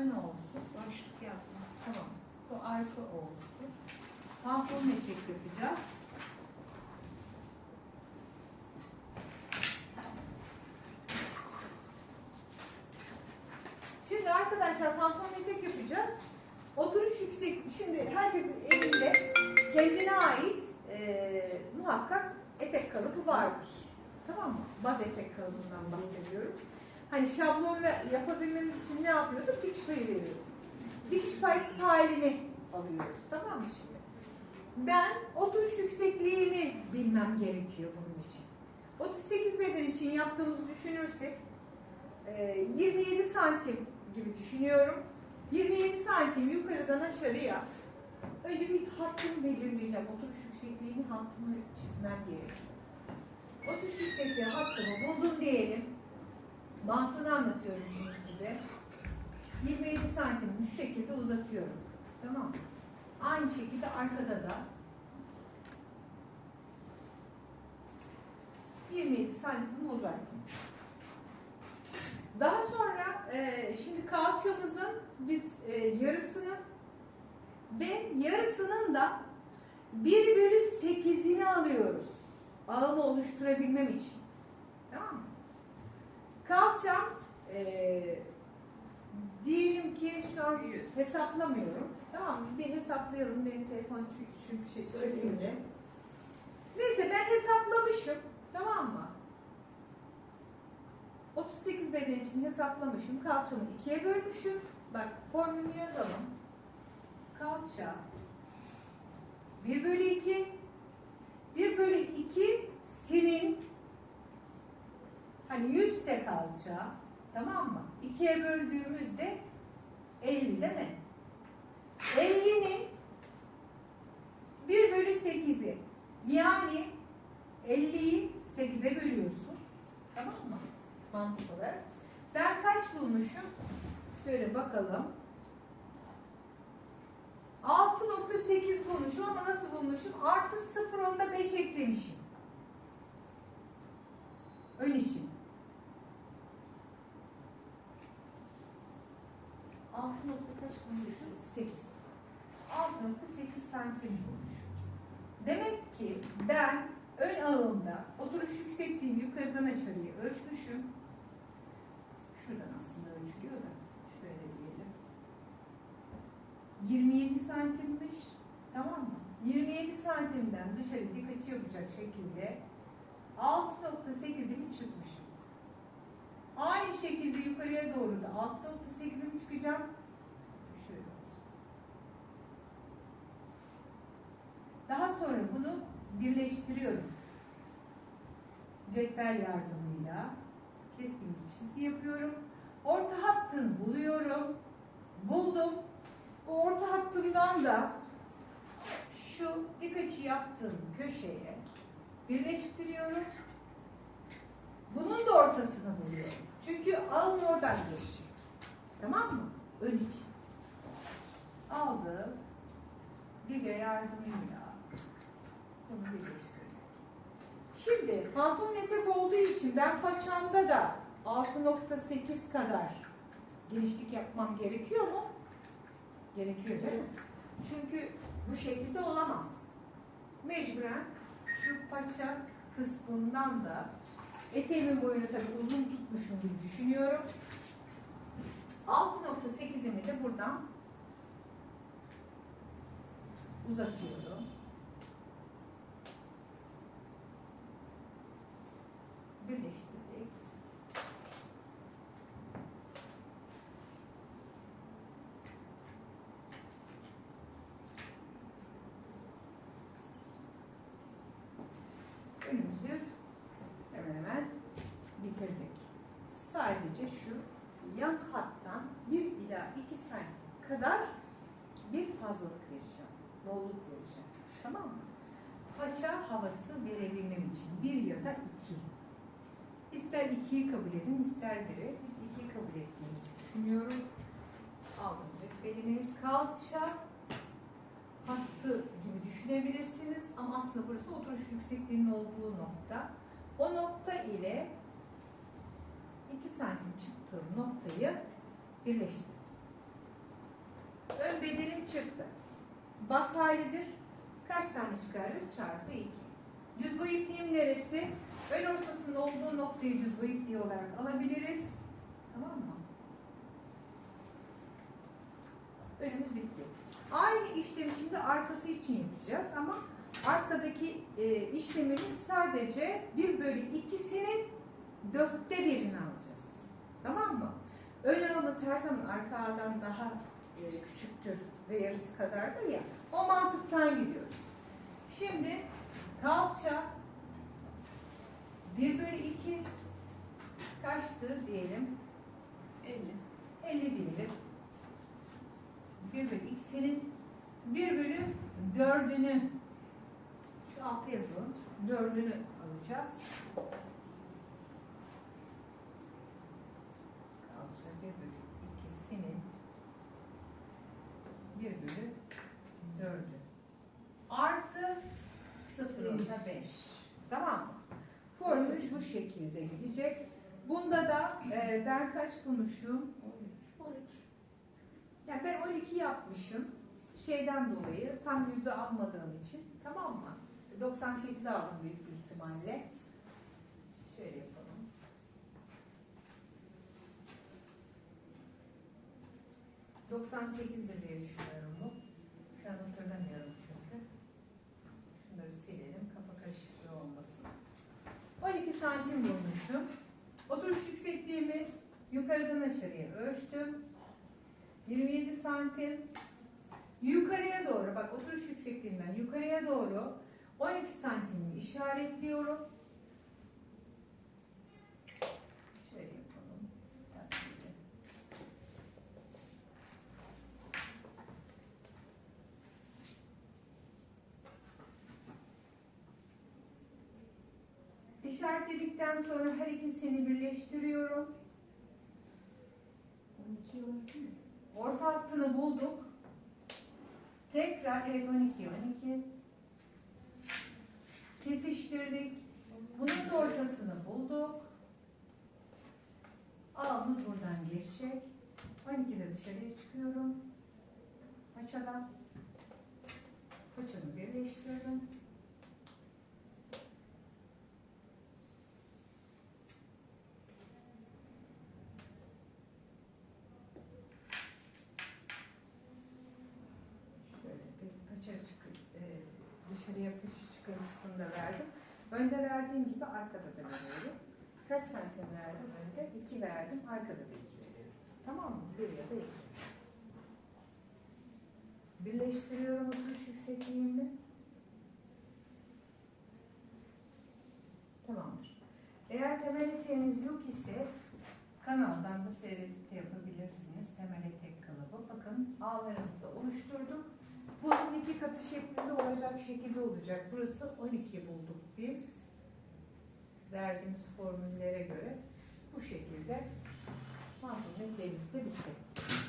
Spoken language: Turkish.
ön olsun. Başlık yazma. Tamam. Bu arka olsun. Pantolon etek yapacağız. Şimdi arkadaşlar pantolon etek yapacağız. Oturuş yüksek. Şimdi herkesin evinde kendine ait e, muhakkak etek kalıbı vardır. Tamam mı? Baz etek kalıbından bahsediyorum. Hani şablonla yapabilmemiz için ne yapıyorduk? Payı veriyorduk. Dikiş payısız halini alıyoruz. Tamam mı şimdi? Ben oturuş yüksekliğini bilmem gerekiyor bunun için. 38 beden için yaptığımızı düşünürsek e, 27 santim gibi düşünüyorum. 27 santim yukarıdan aşağıya önce bir hattını belirleyeceğim. Oturuş yüksekliğinin hattını çizmem gerekiyor. Oturuş yüksekliği hattını buldum diyelim. Mantığını anlatıyorum şimdi size. 27 santim şu şekilde uzatıyorum. Tamam? Aynı şekilde arkada da 27 santim uzattım. Daha sonra e, şimdi kalçamızın biz e, yarısını ve yarısının da 1 bölü 8'ini alıyoruz. Ağımı oluşturabilmem için. Tamam mı? Kalçam e, diyelim ki şu an hesaplamıyorum. Tamam mı? Bir hesaplayalım. Benim telefon çünkü şey söyleyince. Neyse ben hesaplamışım. Tamam mı? 38 beden için hesaplamışım. Kalçamı ikiye bölmüşüm. Bak formülü yazalım. Kalça 1 bölü 2 1 bölü 2 senin hani 100 ise kalça tamam mı? 2'ye böldüğümüzde 50 değil mi? 50'nin 1 bölü 8'i yani 50'yi 8'e bölüyorsun. Tamam mı? Mantık olarak. Ben kaç bulmuşum? Şöyle bakalım. 6.8 bulmuşum ama nasıl bulmuşum? Artı 0 onda 5 eklemişim. Ön işim. 6 nokta kaç bulmuşum? 8. 6.8 santim bulmuşum. Demek ki ben ağımda oturuş yüksekliğimi yukarıdan aşağıya ölçmüşüm. Şuradan aslında ölçülüyor da şöyle diyelim. 27 santimmiş. Tamam mı? 27 santimden dışarı dik açı yapacak şekilde 6.8'imi çıkmışım. Aynı şekilde yukarıya doğru da 6.8'imi çıkacağım. Şöyle. Daha sonra bunu birleştiriyorum. Cetvel yardımıyla keskin bir çizgi yapıyorum. Orta hattını buluyorum. Buldum. Bu orta hattımdan da şu dik açı yaptığım köşeye birleştiriyorum. Bunun da ortasını buluyorum. Çünkü ağım oradan geçecek. Tamam mı? Ön için. Aldım. Bilge yardımıyla bunu birleştirdim. Şimdi pantolon etek olduğu için ben paçamda da 6.8 kadar genişlik yapmam gerekiyor mu? Gerekiyor değil mi? Çünkü bu şekilde olamaz. Mecburen şu paça kısmından da eteğimin boyunu tabii uzun tutmuşum gibi düşünüyorum. 6.8'imi de buradan uzatıyorum. Kadar bir fazlalık vereceğim. Bolluk vereceğim. Tamam mı? Paça havası verebilmem için bir ya da iki. İster ikiyi kabul edin, ister biri. Biz ikiyi kabul ettiğimizi düşünüyorum. Aldım cetvelimi. Kalça hattı gibi düşünebilirsiniz ama aslında burası oturuş yüksekliğinin olduğu nokta. O nokta ile 2 santim çıktığım noktayı birleştirdim. Burada bedenim çıktı. Bas halidir. Kaç tane çıkardık? Çarpı 2. Düz boy ipliğim neresi? Ön ortasının olduğu noktayı düz boy ipliği olarak alabiliriz. Tamam mı? Önümüz bitti. Aynı işlemi şimdi arkası için yapacağız ama arkadaki e, işlemimiz sadece 1 bölü ikisinin dörtte birini alacağız. Tamam mı? Ön ağımız her zaman arka ağdan daha küçüktür ve yarısı kadardır ya. O mantıktan gidiyoruz. Şimdi kalça 1 bölü 2 kaçtı diyelim? 50. 50 diyelim. 1 bölü x'inin 1 bölü 4'ünü şu altı yazalım. 4'ünü alacağız. Kalça 1 bölü ikisinin 1 bölü 4'ü. Artı 0.5. Tamam mı? Formül bu şekilde gidecek. Bunda da e, ben kaç bulmuşum? 13. Yani ben 12 yapmışım. Şeyden dolayı tam yüzü almadığım için. Tamam mı? 98 aldım büyük bir ihtimalle. Şöyle yapalım. ...98'dir diye düşünüyorum bu. Şu an hatırlamıyorum santim bulmuşum. Oturuş yüksekliğimi yukarıdan aşağıya ölçtüm. 27 santim. Yukarıya doğru, bak oturuş yüksekliğinden yukarıya doğru 12 santimi işaretliyorum. Şöyle yapalım. Tatlıyla. İşaretledikten sonra her ikisini birleştiriyorum. 12 12 mi? Orta hattını bulduk. Tekrar evet 12 12. Kesiştirdik. Bunun da ortasını bulduk. Ağımız buradan geçecek. 12'de dışarıya çıkıyorum. Paçadan. Paçamı birleştirdim. Şöyle bir paça çıkı, e, dışarıya paça çıkartısını da verdim. Önde verdiğim gibi arkada da veriyorum. Kaç santim verdim önde? 2 verdim. Arkada da 2 veriyorum. Tamam mı? Bir ya da iki. Birleştiriyorum oturuş yüksekliğimi. Tamamdır. Eğer temel eteğiniz yok ise kanaldan da seyredip de yapabilirsiniz. Temel etek kalıbı. Bakın ağlarımızı da oluşturduk. Bunun iki katı şeklinde olacak şekilde olacak. Burası 12 bulduk biz. Verdiğimiz formüllere göre bu şekilde mahkum eteğimiz de bitti.